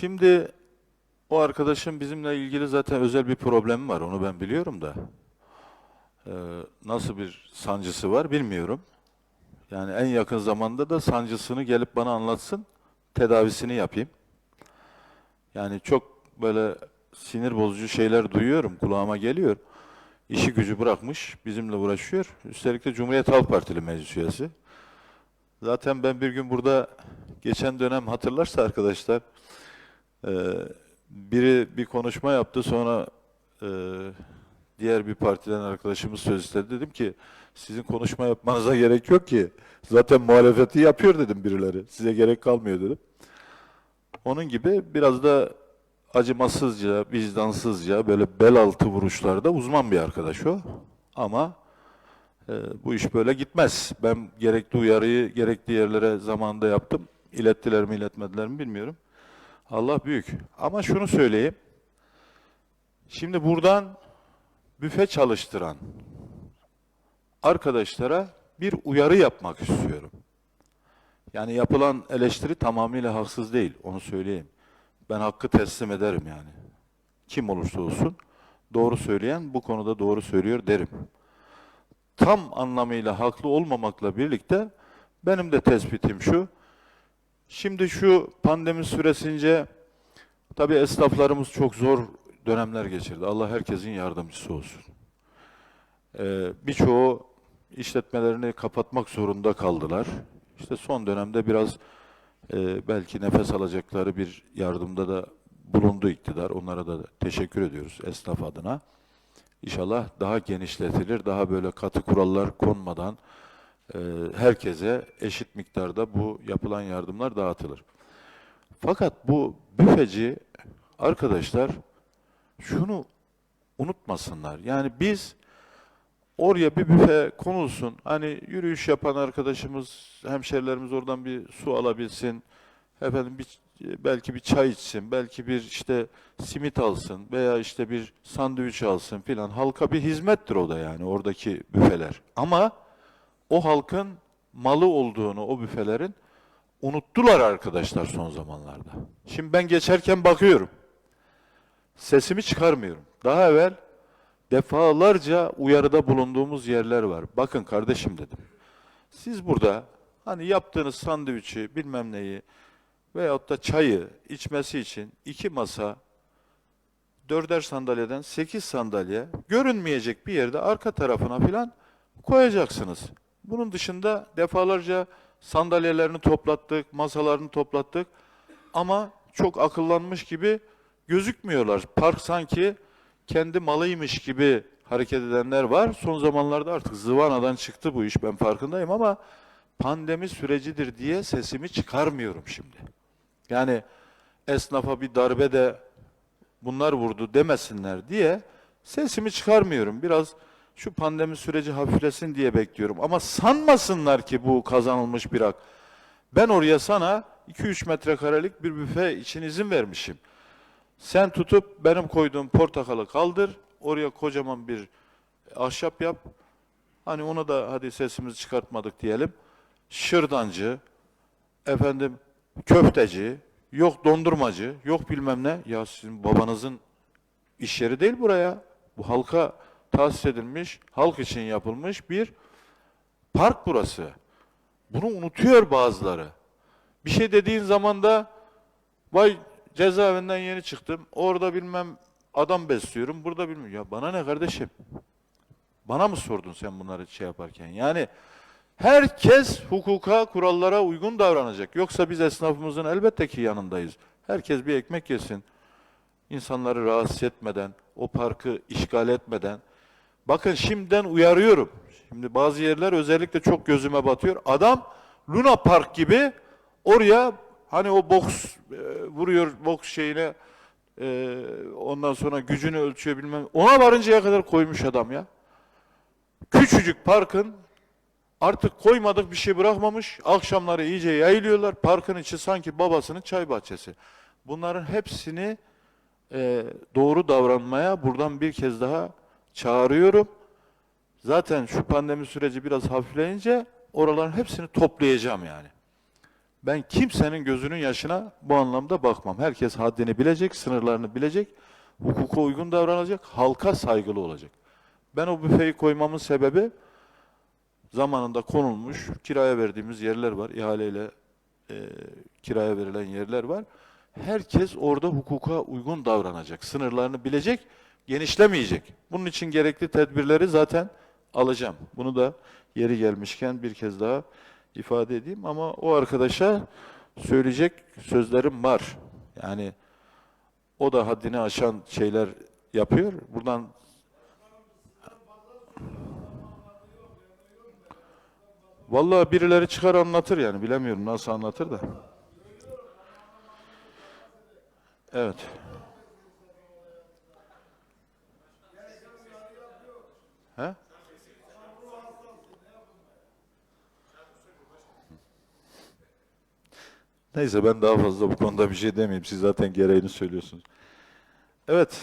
Şimdi o arkadaşın bizimle ilgili zaten özel bir problemi var. Onu ben biliyorum da. Ee, nasıl bir sancısı var bilmiyorum. Yani en yakın zamanda da sancısını gelip bana anlatsın. Tedavisini yapayım. Yani çok böyle sinir bozucu şeyler duyuyorum. Kulağıma geliyor. İşi gücü bırakmış. Bizimle uğraşıyor. Üstelik de Cumhuriyet Halk Partili meclis üyesi. Zaten ben bir gün burada geçen dönem hatırlarsa arkadaşlar e, biri bir konuşma yaptı sonra e, diğer bir partiden arkadaşımız söz istedi. Dedim ki sizin konuşma yapmanıza gerek yok ki. Zaten muhalefeti yapıyor dedim birileri. Size gerek kalmıyor dedim. Onun gibi biraz da acımasızca, vicdansızca böyle bel altı vuruşlarda uzman bir arkadaş o. Ama e, bu iş böyle gitmez. Ben gerekli uyarıyı gerekli yerlere zamanında yaptım. İlettiler mi iletmediler mi bilmiyorum. Allah büyük. Ama şunu söyleyeyim. Şimdi buradan büfe çalıştıran arkadaşlara bir uyarı yapmak istiyorum. Yani yapılan eleştiri tamamıyla haksız değil, onu söyleyeyim. Ben hakkı teslim ederim yani. Kim olursa olsun doğru söyleyen bu konuda doğru söylüyor derim. Tam anlamıyla haklı olmamakla birlikte benim de tespitim şu. Şimdi şu pandemi süresince tabii esnaflarımız çok zor dönemler geçirdi. Allah herkesin yardımcısı olsun. Ee, birçoğu işletmelerini kapatmak zorunda kaldılar. İşte son dönemde biraz e, belki nefes alacakları bir yardımda da bulundu iktidar. Onlara da teşekkür ediyoruz esnaf adına. İnşallah daha genişletilir, daha böyle katı kurallar konmadan herkese eşit miktarda bu yapılan yardımlar dağıtılır. Fakat bu büfeci arkadaşlar şunu unutmasınlar. Yani biz oraya bir büfe konulsun. Hani yürüyüş yapan arkadaşımız, hemşerilerimiz oradan bir su alabilsin. Efendim bir, belki bir çay içsin, belki bir işte simit alsın veya işte bir sandviç alsın filan. Halka bir hizmettir o da yani oradaki büfeler. Ama o halkın malı olduğunu o büfelerin unuttular arkadaşlar son zamanlarda. Şimdi ben geçerken bakıyorum. Sesimi çıkarmıyorum. Daha evvel defalarca uyarıda bulunduğumuz yerler var. Bakın kardeşim dedim. Siz burada hani yaptığınız sandviçi bilmem neyi veyahut da çayı içmesi için iki masa dörder sandalyeden sekiz sandalye görünmeyecek bir yerde arka tarafına filan koyacaksınız. Bunun dışında defalarca sandalyelerini toplattık, masalarını toplattık ama çok akıllanmış gibi gözükmüyorlar. Park sanki kendi malıymış gibi hareket edenler var. Son zamanlarda artık zıvanadan çıktı bu iş ben farkındayım ama pandemi sürecidir diye sesimi çıkarmıyorum şimdi. Yani esnafa bir darbe de bunlar vurdu demesinler diye sesimi çıkarmıyorum. Biraz şu pandemi süreci hafiflesin diye bekliyorum. Ama sanmasınlar ki bu kazanılmış bir hak. Ben oraya sana 2-3 metrekarelik bir büfe için izin vermişim. Sen tutup benim koyduğum portakalı kaldır, oraya kocaman bir ahşap yap. Hani ona da hadi sesimizi çıkartmadık diyelim. Şırdancı, efendim köfteci, yok dondurmacı, yok bilmem ne. Ya sizin babanızın iş yeri değil buraya. Bu halka tahsis edilmiş, halk için yapılmış bir park burası. Bunu unutuyor bazıları. Bir şey dediğin zaman da vay cezaevinden yeni çıktım. Orada bilmem adam besliyorum. Burada bilmem. Ya bana ne kardeşim? Bana mı sordun sen bunları şey yaparken? Yani herkes hukuka, kurallara uygun davranacak. Yoksa biz esnafımızın elbette ki yanındayız. Herkes bir ekmek yesin. İnsanları rahatsız etmeden, o parkı işgal etmeden. Bakın şimdiden uyarıyorum. Şimdi bazı yerler özellikle çok gözüme batıyor. Adam Luna Park gibi oraya hani o boks e, vuruyor boks şeyine e, ondan sonra gücünü ölçüyor bilmem. Ona varıncaya kadar koymuş adam ya. Küçücük parkın artık koymadık bir şey bırakmamış. Akşamları iyice yayılıyorlar. Parkın içi sanki babasının çay bahçesi. Bunların hepsini e, doğru davranmaya buradan bir kez daha çağırıyorum. Zaten şu pandemi süreci biraz hafifleyince oraların hepsini toplayacağım yani. Ben kimsenin gözünün yaşına bu anlamda bakmam. Herkes haddini bilecek, sınırlarını bilecek, hukuka uygun davranacak, halka saygılı olacak. Ben o büfeyi koymamın sebebi zamanında konulmuş, kiraya verdiğimiz yerler var, ihaleyle e, kiraya verilen yerler var. Herkes orada hukuka uygun davranacak, sınırlarını bilecek, genişlemeyecek. Bunun için gerekli tedbirleri zaten alacağım. Bunu da yeri gelmişken bir kez daha ifade edeyim ama o arkadaşa söyleyecek sözlerim var. Yani o da haddini aşan şeyler yapıyor. Buradan Vallahi birileri çıkar anlatır yani bilemiyorum nasıl anlatır da. Evet. He? Neyse ben daha fazla bu konuda bir şey demeyeyim. Siz zaten gereğini söylüyorsunuz. Evet.